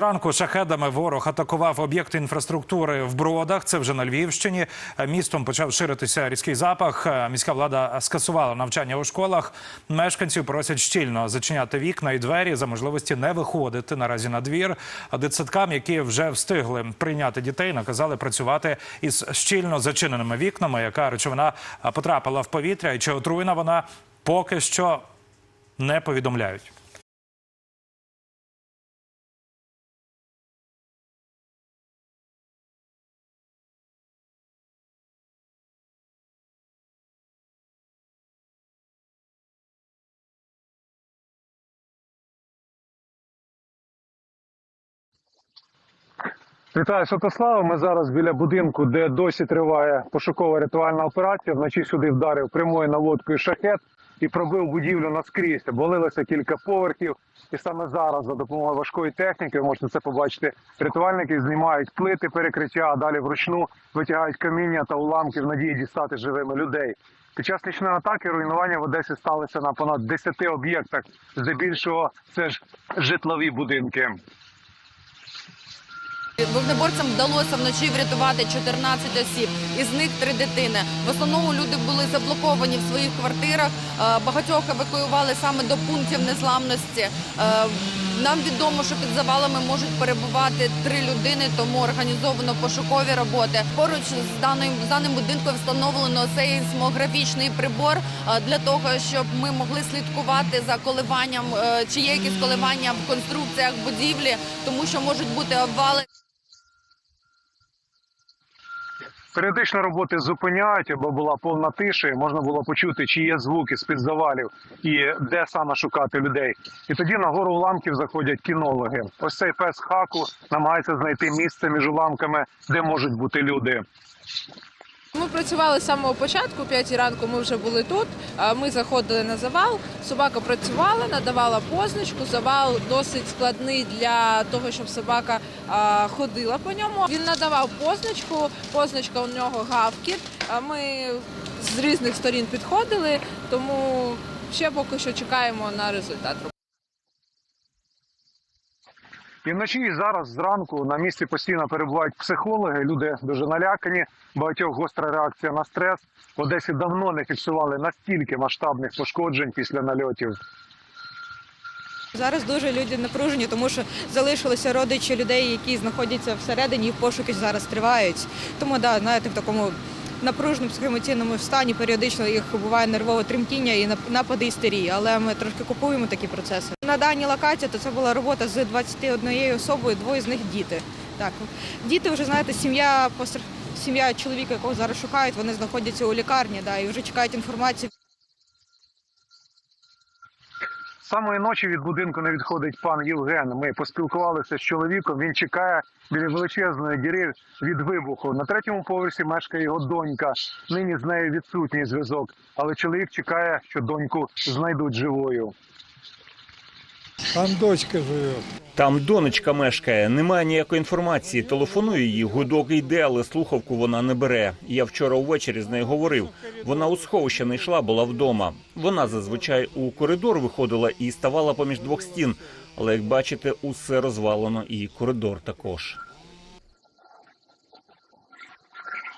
Ранку шахедами ворог атакував об'єкти інфраструктури в Бродах. Це вже на Львівщині. Містом почав ширитися різкий запах. Міська влада скасувала навчання у школах. Мешканців просять щільно зачиняти вікна і двері за можливості не виходити наразі на двір. А дитсадкам, які вже встигли прийняти дітей, наказали працювати із щільно зачиненими вікнами. Яка речовина потрапила в повітря, і чи отруєна вона поки що не повідомляють. Вітаю Святослава. Ми зараз біля будинку, де досі триває пошукова рятувальна операція. Вночі сюди вдарив прямою наводкою шахет і пробив будівлю наскрізь. Обвалилося кілька поверхів. І саме зараз, за допомогою важкої техніки, ви можете це побачити. Рятувальники знімають плити перекриття, а далі вручну витягають каміння та уламки в надії дістати живими людей. Під час нічної атаки руйнування в Одесі сталося на понад 10 об'єктах. Здебільшого це ж житлові будинки. Вогнеборцям вдалося вночі врятувати 14 осіб, із них три дитини. В основному люди були заблоковані в своїх квартирах. Е, Багатьох евакуювали саме до пунктів незламності. Е, Нам відомо, що під завалами можуть перебувати три людини, тому організовано пошукові роботи. Поруч з даним з даним будинком встановлено сейсмографічний прибор е, для того, щоб ми могли слідкувати за коливанням, чи є якісь коливання в конструкціях будівлі, тому що можуть бути обвали. Періодично роботи зупиняють, або була повна тиша, і можна було почути, чи є звуки з-під завалів і де саме шукати людей. І тоді на гору уламків заходять кінологи. Ось цей пес хаку намагається знайти місце між уламками, де можуть бути люди. Ми працювали з самого початку, 5 ранку ми вже були тут. Ми заходили на завал. Собака працювала, надавала позначку. Завал досить складний для того, щоб собака ходила по ньому. Він надавав позначку. Позначка у нього гавкіт. Ми з різних сторін підходили, тому ще поки що чекаємо на результат. І вночі і зараз зранку на місці постійно перебувають психологи. Люди дуже налякані. Багатьох гостра реакція на стрес. В Одесі давно не фіксували настільки масштабних пошкоджень після нальотів. Зараз дуже люди напружені, тому що залишилися родичі людей, які знаходяться всередині, і пошуки зараз тривають. Тому да, знаєте, в такому напруженому психоемоційному стані періодично їх буває нервове тремтіння і напади істерії, але ми трошки купуємо такі процеси. На даній локації то це була робота з 21 особою, двоє з них діти. Так, діти вже знаєте, сім'я сім'я чоловіка, якого зараз шукають, вони знаходяться у лікарні, да, і вже чекають інформацію. З Самої ночі від будинку не відходить пан Євген. Ми поспілкувалися з чоловіком. Він чекає біля величезної діри від вибуху. На третьому поверсі мешкає його донька. Нині з нею відсутній зв'язок, але чоловік чекає, що доньку знайдуть живою. Там дочка живе. Там донечка мешкає, немає ніякої інформації. Телефоную її, гудок йде, але слухавку вона не бере. Я вчора ввечері з нею говорив. Вона у сховище не йшла, була вдома. Вона зазвичай у коридор виходила і ставала поміж двох стін. Але як бачите, усе розвалено, і коридор також.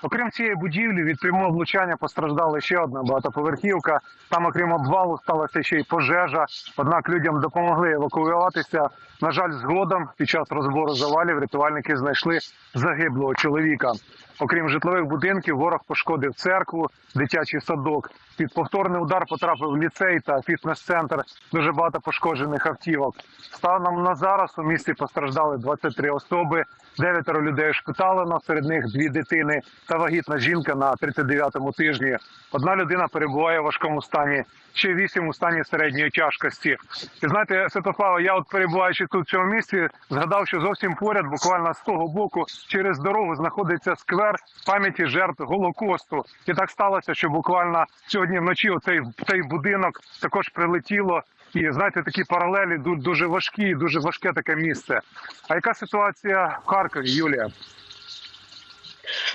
Окрім цієї будівлі, від прямого влучання постраждала ще одна багатоповерхівка. Там, окрім обвалу, сталася ще й пожежа. Однак людям допомогли евакуюватися. На жаль, згодом під час розбору завалів рятувальники знайшли загиблого чоловіка. Окрім житлових будинків, ворог пошкодив церкву, дитячий садок. Під повторний удар потрапив ліцей та фітнес-центр. Дуже багато пошкоджених автівок. Станом на зараз у місті постраждали 23 особи. Дев'ятеро людей ошпиталено, серед них дві дитини та вагітна жінка на 39-му тижні. Одна людина перебуває в важкому стані, ще вісім у стані середньої тяжкості. І знаєте, Святослава, я от перебуваючи тут в цьому місці, згадав, що зовсім поряд, буквально з того боку, через дорогу знаходиться сквер пам'яті жертв Голокосту. І так сталося, що буквально сьогодні вночі оцей цей будинок також прилетіло. І знаєте, такі паралелі ду- дуже важкі, дуже важке таке місце. А яка ситуація в Харкові, Юлія?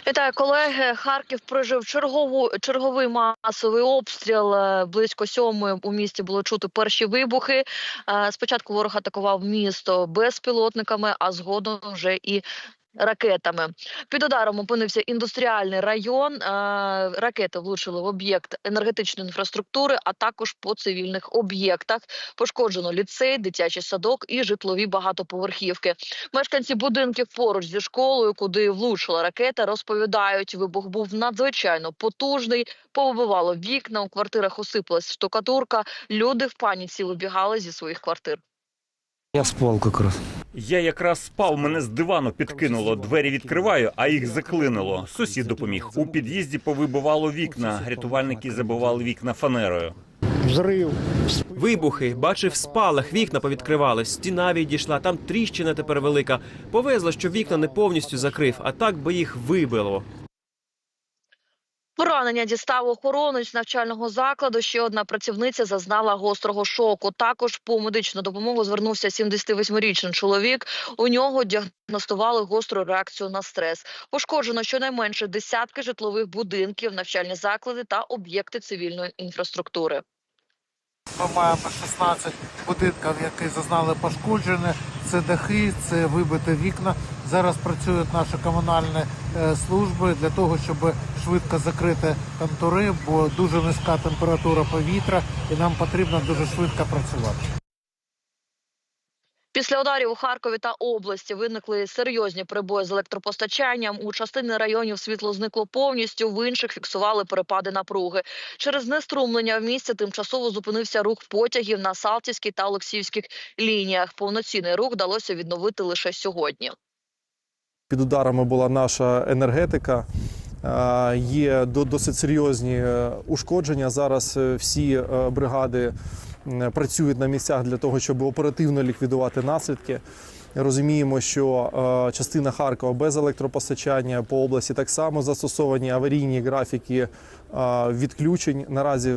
Вітаю, колеги. Харків прожив чергову черговий масовий обстріл. Е, Близько сьомої у місті було чути перші вибухи. Е, Спочатку ворог атакував місто безпілотниками, а згодом вже і. Ракетами під ударом опинився індустріальний район. Е, Ракети влучили в об'єкт енергетичної інфраструктури, а також по цивільних об'єктах. Пошкоджено ліцей, дитячий садок і житлові багатоповерхівки. Мешканці будинків поруч зі школою, куди влучила ракета, розповідають, вибух був надзвичайно потужний. Повибивало вікна, у квартирах осипалась штукатурка. Люди в паніці вибігали зі своїх квартир. Я спал как раз. Я якраз спав, мене з дивану підкинуло. Двері відкриваю, а їх заклинило. Сусід допоміг. У під'їзді повибивало вікна. Рятувальники забивали вікна фанерою. Взрыв. Вибухи, бачив спалах, вікна повідкривались, стіна відійшла, там тріщина тепер велика. Повезло, що вікна не повністю закрив, а так би їх вибило. Поранення дістав охоронець навчального закладу. Ще одна працівниця зазнала гострого шоку. Також по медичну допомогу звернувся 78-річний чоловік. У нього діагностували гостру реакцію на стрес. Пошкоджено щонайменше десятки житлових будинків, навчальні заклади та об'єкти цивільної інфраструктури. Ми маємо 16 будинків, які зазнали пошкодження. Це дахи, це вибиті вікна. Зараз працюють наші комунальні е, служби для того, щоб швидко закрити контури, бо дуже низька температура повітря, і нам потрібно дуже швидко працювати. Після ударів у Харкові та області виникли серйозні перебої з електропостачанням. У частини районів світло зникло повністю, в інших фіксували перепади напруги. Через знеструмлення в місті тимчасово зупинився рух потягів на Салтівській та Олексіївських лініях. Повноцінний рух вдалося відновити лише сьогодні. Під ударами була наша енергетика. Е, Є до- досить серйозні е, ушкодження. Зараз е, всі бригади працюють на місцях для того, щоб оперативно ліквідувати наслідки. Розуміємо, що частина Харкова без електропостачання по області так само застосовані аварійні графіки відключень. Наразі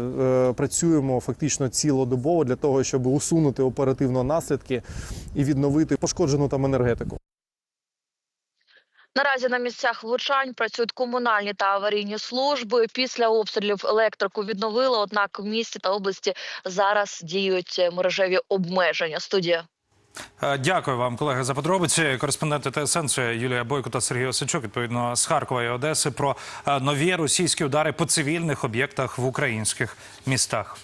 працюємо фактично цілодобово для того, щоб усунути оперативно наслідки і відновити пошкоджену там енергетику. Наразі на місцях влучань працюють комунальні та аварійні служби. Після обстрілів електрику відновили. Однак в місті та області зараз діють мережеві обмеження. Студія. Е, Дякую вам, колеги, за подробиці. Кореспонденти ТСН Юлія Бойко та Сергій Осичук, відповідно з Харкова і Одеси про е, нові російські удари по цивільних об'єктах в українських містах.